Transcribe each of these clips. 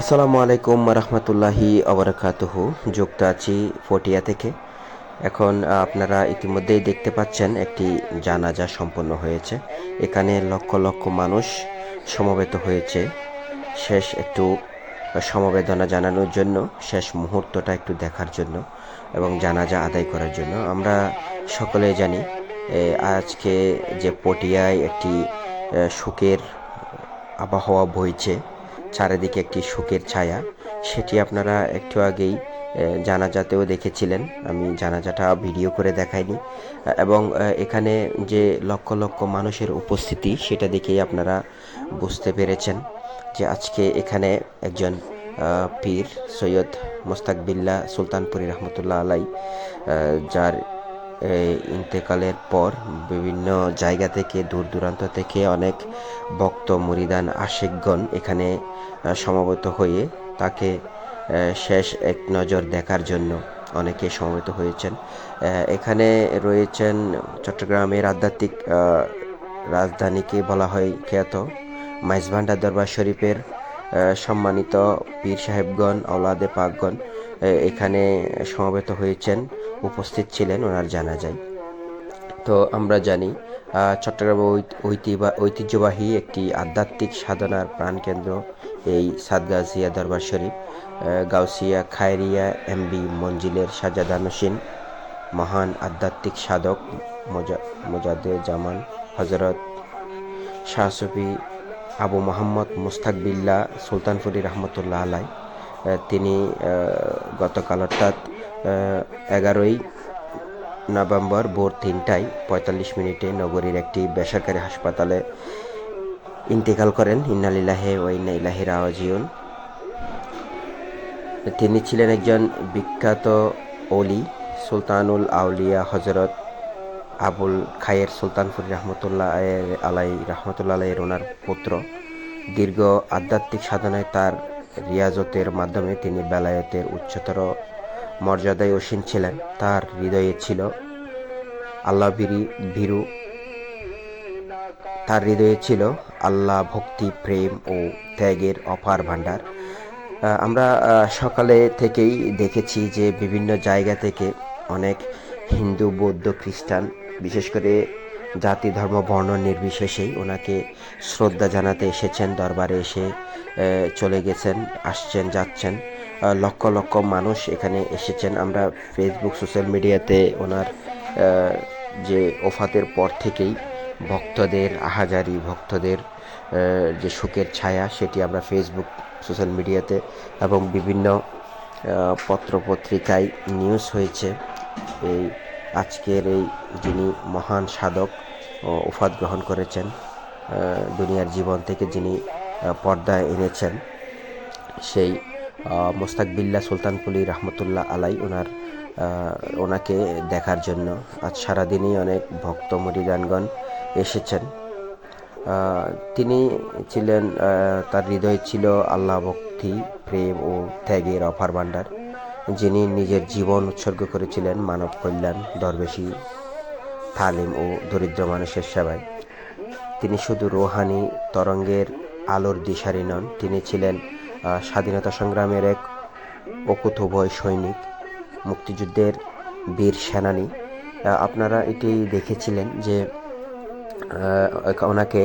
আসসালামু আলাইকুম রহমতুল্লাহি অবরাকাতুহ যুক্ত আছি ফটিয়া থেকে। এখন আপনারা ইতিমধ্যেই দেখতে পাচ্ছেন একটি জানাজা সম্পন্ন হয়েছে। এখানে লক্ষ লক্ষ মানুষ সমবেত হয়েছে। শেষ একটু সমবেদনা জানানোর জন্য, শেষ মুহূর্তটা একটু দেখার জন্য এবং জানাজা আদায় করার জন্য। আমরা সকলে জানি আজকে যে পটিয়ায় একটি শোকের আবহাওয়া বইছে চারিদিকে একটি শোকের ছায়া। সেটি আপনারা একটু আগেই জানাজাতেও দেখেছিলেন। আমি জানাজাটা ভিডিও করে দেখাইনি। এবং এখানে যে লক্ষ লক্ষ মানুষের উপস্থিতি, সেটা দেখেই আপনারা বুঝতে পেরেছেন যে আজকে এখানে একজন পীর সৈয়দ মোস্তাক বিল্লা সুলতানপুরি রহমতুল্লাহ আলাই যার ইন্তেকালের পর বিভিন্ন জায়গা থেকে দূর দূরান্ত থেকে অনেক ভক্ত, মুরিদান, আশিকগণ এখানে সমবেত হয়ে তাকে শেষ এক নজর দেখার জন্য অনেকে সমবেত হয়েছেন। এখানে রয়েছেন চট্টগ্রামের আধ্যাত্মিক রাজধানীকে বলা হয় খ্যাত মাইজভান্ডার দরবার শরীফের সম্মানিত পীর সাহেবগণ আওলাদে পাকগণ এখানে সমবেত হয়েছেন, উপস্থিত ছিলেন ওনার জানা যায় তো আমরা জানি চট্টগ্রাম ঐতিহ্যবাহী একটি আধ্যাত্মিক সাধনার প্রাণকেন্দ্র এই সাদগাছিয়া দরবার শরীফ গাউসিয়া খায়রিয়া এমবি মঞ্জিলের সাজাদানসীন মহান আধ্যাত্মিক সাধক মোজা মোজাদে জামান হজরত শাহ সুফি আবু মোহাম্মদ মুস্তাক বিল্লা সুলতানপুরি রহমতুল্লাহ আলাই তিনি গতকাল অর্থাৎ এগারোই নভেম্বর ভোর তিনটায় পঁয়তাল্লিশ মিনিটে নগরীর একটি বেসরকারি হাসপাতালে ইন্তেকাল করেন। ইন্নালিল্লাহে ও ইন্না ইলাহি তিনি ছিলেন একজন বিখ্যাত অলি, সুলতানুল আউলিয়া হজরত আবুল খায়ের সুলতানপুরি রহমতুল্লাহ আলাই, রহমতুল্লাহ আলাইয়ের ওনার পুত্র। দীর্ঘ আধ্যাত্মিক সাধনায় তার রিয়াজতের মাধ্যমে তিনি বেলায়েতের উচ্চতর মর্যাদায় অসীন ছিলেন। তার হৃদয়ে ছিল আল্লাহ বিরি, ভীরু। তার হৃদয়ে ছিল আল্লাহ ভক্তি, প্রেম ও ত্যাগের অপার ভাণ্ডার। আমরা সকালে থেকেই দেখেছি যে বিভিন্ন জায়গা থেকে অনেক হিন্দু, বৌদ্ধ, খ্রিস্টান বিশেষ করে জাতি, ধর্ম, বর্ণ নির্বিশেষেই ওনাকে শ্রদ্ধা জানাতে এসেছেন, দরবারে এসে চলে গেছেন, আসছেন, যাচ্ছেন। লক্ষ লক্ষ মানুষ এখানে এসেছেন। আমরা ফেসবুক সোশ্যাল মিডিয়াতে ওনার যে ওফাতের পর থেকেই ভক্তদের আহাজারি, ভক্তদের যে শোকের ছায়া সেটি আমরা ফেসবুক সোশ্যাল মিডিয়াতে এবং বিভিন্ন পত্রপত্রিকায় নিউজ হয়েছে। এই আজকের এই যিনি মহান সাধক ও উফাত গ্রহণ করেছেন দুনিয়ার জীবন থেকে যিনি পর্দায় এনেছেন সেই আহ, মোস্তাক বিল্লা সুলতানপুলি রহমতুল্লাহ আলাই ওনার ওনাকে দেখার জন্য আজ সারাদিনই অনেক ভক্ত মরিদানগণ এসেছেন। তিনি ছিলেন তার হৃদয় ছিল আল্লাহ ভক্তি প্রেম ও ত্যাগের অফার ভাণ্ডার। যিনি নিজের জীবন উৎসর্গ করেছিলেন মানব কল্যাণ, দরবেশি তালিম ও দরিদ্র মানুষের সেবায়। তিনি শুধু রোহানি তরঙ্গের আলোর দিশারি নন, তিনি ছিলেন স্বাধীনতা সংগ্রামের এক অকুতভয় সৈনিক, মুক্তিযুদ্ধের বীর সেনানী। আপনারা এটি দেখেছিলেন যে ওনাকে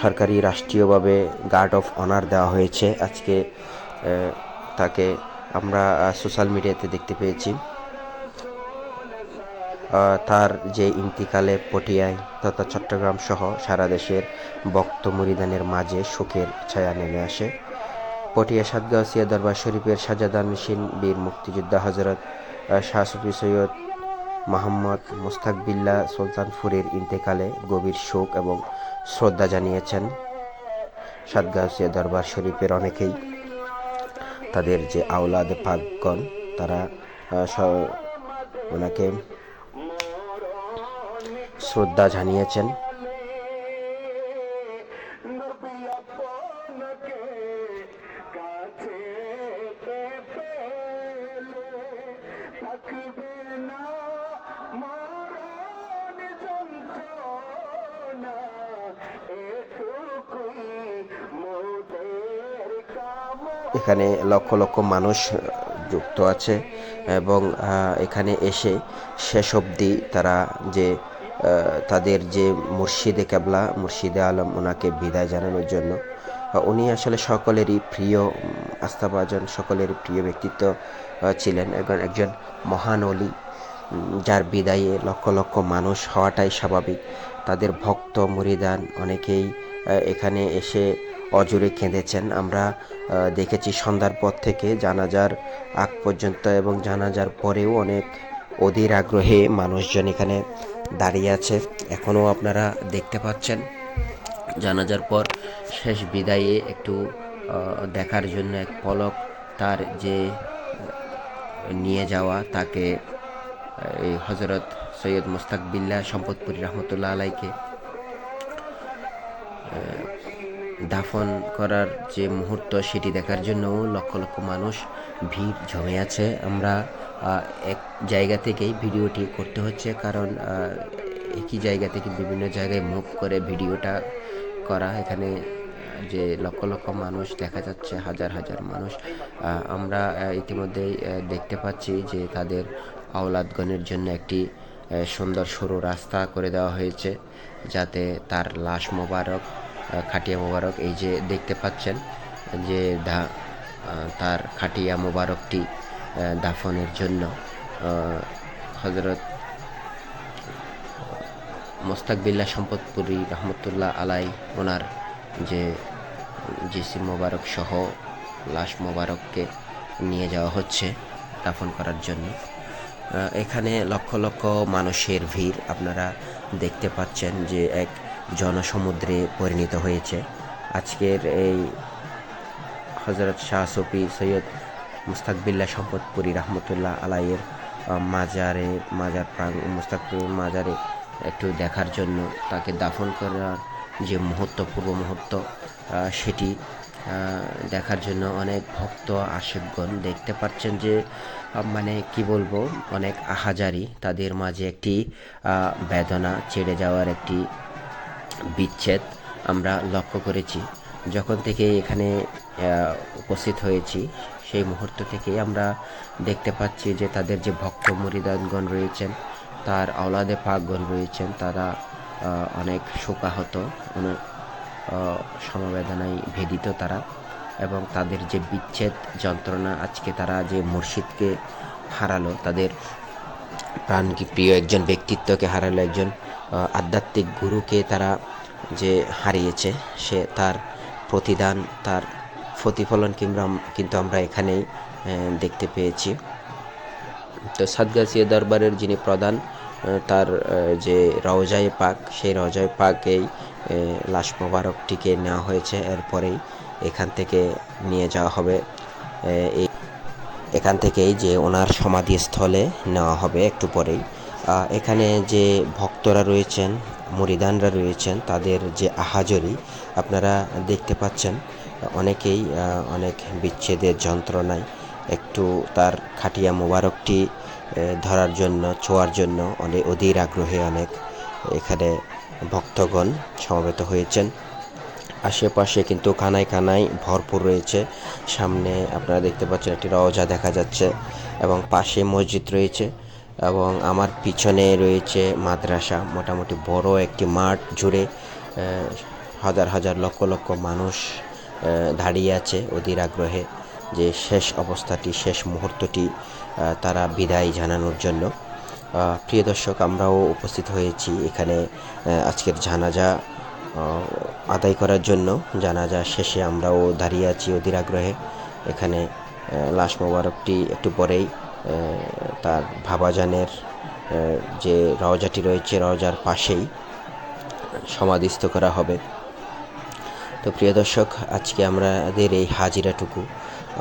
সরকারি রাষ্ট্রীয়ভাবে গার্ড অফ অনার দেওয়া হয়েছে। আজকে তাকে আমরা সোশ্যাল মিডিয়াতে দেখতে পেয়েছি। তার যে ইন্তিকালে পটিয়ায় তথা চট্টগ্রাম সহ সারা দেশের বক্ত মুরিদানের মাঝে শোকের ছায়া নেমে আসে। পটিয়া সাতগাছিয়া দরবার শরীফের সাজাদান মিশিন বীর মুক্তিযোদ্ধা হজরত আহ, শাহ সুফি সৈয়দ মোহাম্মদ মুস্তাক বিল্লা সুলতানপুরের ইন্তেকালে গভীর শোক এবং শ্রদ্ধা জানিয়েছেন। সাতগাছিয়া দরবার শরীফের অনেকেই তাদের যে আওলাদ পাকগণ তারা ওনাকে শ্রদ্ধা জানিয়েছেন। এখানে লক্ষ লক্ষ মানুষ যুক্ত আছে এবং এখানে এসে শেষ অবধি তারা যে তাদের যে মুর্শিদে কেবলা, মুর্শিদে আলম ওনাকে বিদায় জানানোর জন্য উনি আসলে সকলেরই প্রিয় আস্থাভাজন সকলেরই প্রিয় ব্যক্তিত্ব ছিলেন। এবং একজন মহান অলি যার বিদায়ে লক্ষ লক্ষ মানুষ হওয়াটাই স্বাভাবিক। তাদের ভক্ত, মুরিদান অনেকেই এখানে এসে অজুরে কেঁদেছেন। আমরা দেখেছি সন্ধ্যার পর থেকে জানাজার আগ পর্যন্ত এবং জানাজার পরেও অনেক অধীর আগ্রহে মানুষজন এখানে দাঁড়িয়ে আছে। এখনও আপনারা দেখতে পাচ্ছেন, জানাজার পর শেষ বিদায়ে একটু দেখার জন্য এক পলক তার যে নিয়ে যাওয়া তাকে এই হজরত সৈয়দ মুস্তাক বিল্লাহ সম্পদপুরী রহমতুল্লাহ আলাইকে দাফন করার যে মুহূর্ত, সেটি দেখার জন্য লক্ষ লক্ষ মানুষ ভিড় জমে আছে। আমরা এক জায়গা থেকেই ভিডিওটি করতে হচ্ছে, কারণ একই জায়গা থেকে বিভিন্ন জায়গায় মুভ করে ভিডিওটা করা। এখানে যে লক্ষ লক্ষ মানুষ, দেখা যাচ্ছে হাজার হাজার মানুষ। আমরা ইতিমধ্যেই দেখতে পাচ্ছি যে তাদের আওলাদগণের জন্য একটি সুন্দর সরু রাস্তা করে দেওয়া হয়েছে, যাতে তার লাশ মোবারক খাটিয়া মোবারক এই যে দেখতে পাচ্ছেন যে আহ, তার খাটিয়া মোবারকটি দাফনের জন্য হজরত মোস্তাক বিল্লাহ সম্পদপুরী রহমতুল্লাহ আলাই ওনার যে জিসি মোবারক সহ লাশ মোবারককে নিয়ে যাওয়া হচ্ছে দাফন করার জন্য। এখানে লক্ষ লক্ষ মানুষের ভিড় আপনারা দেখতে পাচ্ছেন যে এক জনসমুদ্রে পরিণত হয়েছে। আজকের এই হজরত শাহ সফি সৈয়দ মুস্তাকবিল্লা সম্পদপুরী রহমতুল্লাহ আলাইয়ের মাজারে, মাজার প্রাং মুস্তাকপুর মাজারে একটু দেখার জন্য তাকে দাফন করার যে মুহূর্ত, পূর্ব মুহূর্ত সেটি দেখার জন্য অনেক ভক্ত আশেকগণ দেখতে পাচ্ছেন যে মানে কি বলব, অনেক আহাজারি তাদের মাঝে একটি বেদনা, ছেড়ে যাওয়ার একটি বিচ্ছেদ আমরা লক্ষ্য করেছি। যখন থেকে এখানে উপস্থিত হয়েছি, সেই মুহূর্ত থেকে আমরা দেখতে পাচ্ছি যে তাদের যে ভক্ত মরিদানগণ রয়েছেন, তার আওলাদে পাকগণ রয়েছেন, তারা অনেক শোকাহত অনেক সমবেদনায় ভেদিত তারা এবং তাদের যে বিচ্ছেদ যন্ত্রণা আজকে তারা যে মুর্শিদকে হারালো, তাদের প্রাণ কি প্রিয় একজন ব্যক্তিত্বকে হারালো একজন আধ্যাত্মিক গুরুকে তারা যে হারিয়েছে, সে তার প্রতিদান, তার প্রতিফলন কিংবা কিন্তু আমরা এখানেই দেখতে পেয়েছি। তো সাদগাছিয়া দরবারের যিনি প্রধান তার যে রওজায় পাক, সেই রওজায় পাকেই লাশ মোবারকটিকে নেওয়া হয়েছে। এরপরেই এখান থেকে নিয়ে যাওয়া হবে এই এখান থেকেই যে ওনার সমাধিস্থলে নেওয়া হবে একটু পরেই। এখানে যে ভক্তরা রয়েছেন, মুরিদানরা রয়েছেন, তাদের যে আহাজরি আপনারা দেখতে পাচ্ছেন। অনেকেই অনেক বিচ্ছেদের যন্ত্রণায় একটু তার খাটিয়া মোবারকটি ধরার জন্য, ছোঁয়ার জন্য অনেক অধীর আগ্রহে অনেক এখানে ভক্তগণ সমবেত হয়েছেন। আশেপাশে কিন্তু কানায় কানায় ভরপুর রয়েছে। সামনে আপনারা দেখতে পাচ্ছেন একটি রওজা দেখা যাচ্ছে এবং পাশে মসজিদ রয়েছে এবং আমার পিছনে রয়েছে মাদ্রাসা। মোটামুটি বড় একটি মাঠ জুড়ে হাজার হাজার লক্ষ লক্ষ মানুষ দাঁড়িয়ে আছে অধীর আগ্রহে যে শেষ অবস্থাটি, শেষ মুহূর্তটি তারা বিদায় জানানোর জন্য। প্রিয় দর্শক, আমরাও উপস্থিত হয়েছি এখানে আজকের জানাজা আদায় করার জন্য জানাজা শেষে আমরাও দাঁড়িয়ে আছি অধীর আগ্রহে। এখানে লাশ মোবারকটি একটু পরেই তার ভাবাজানের যে রওজাটি রয়েছে, রওজার পাশেই সমাধিস্থ করা হবে। তো প্রিয় দর্শক, আজকে আমাদের এই হাজিরাটুকু,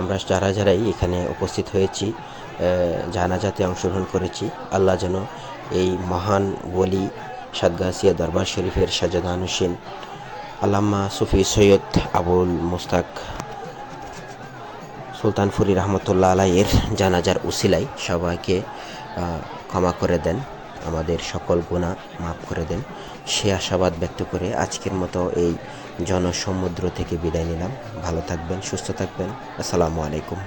আমরা যারা যারাই এখানে উপস্থিত হয়েছি জানাজাতে অংশগ্রহণ করেছি, আল্লাহ যেন এই মহান ওলি সাদগাছিয়া দরবার শরীফের সাজাদান হোসেন, আল্লামা সুফি সৈয়দ আবুল মুস্তাক সুলতানফুরি রহমতুল্লাহ আলাইয়ের জানাজার উসিলাই সবাইকে ক্ষমা করে দেন, আমাদের সকল গুণা মাফ করে দেন। সে আশাবাদ ব্যক্ত করে আজকের মতো এই জনসমুদ্র থেকে বিদায় নিলাম। ভালো থাকবেন, সুস্থ থাকবেন। আসসালামু আলাইকুম।